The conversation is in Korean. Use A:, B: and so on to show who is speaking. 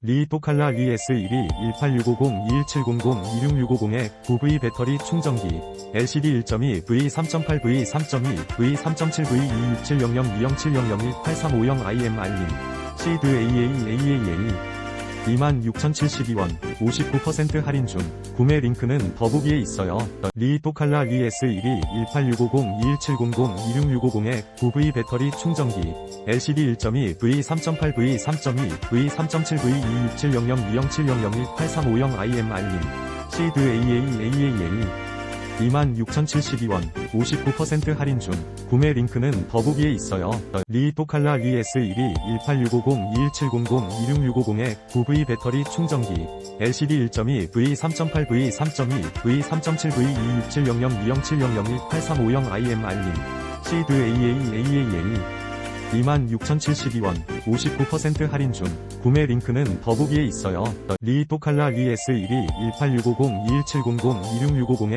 A: 리히토칼라 리S12 18650-21700-26650의 9V 배터리 충전기 LCD 1.2 V3.8 V3.2 V3.7 V267002070018350 IM 알림 시드 AA AAA 26,072원 59% 할인 중 구매 링크는 더보기에 있어요. 리히토칼라 리S12 18650-21700-26650의 9V 배터리 충전기 LCD 1.2 V3.8 V3.2 V3.7 V267002070018350 IM 알림 시드 AA AAA 26,072원 59% 할인 중 구매 링크는 더보기에 있어요. 리히토칼라 리S12 18650-21700-26650의 9V 배터리 충전기 LCD 1.2 V3.8 V3.2 V3.7 V267002070018350 IM 알림 시드 AA AAA 26,072원 59% 할인 중 구매 링크는 더보기에 있어요. 리히토칼라 리S12 18650-21700-26650의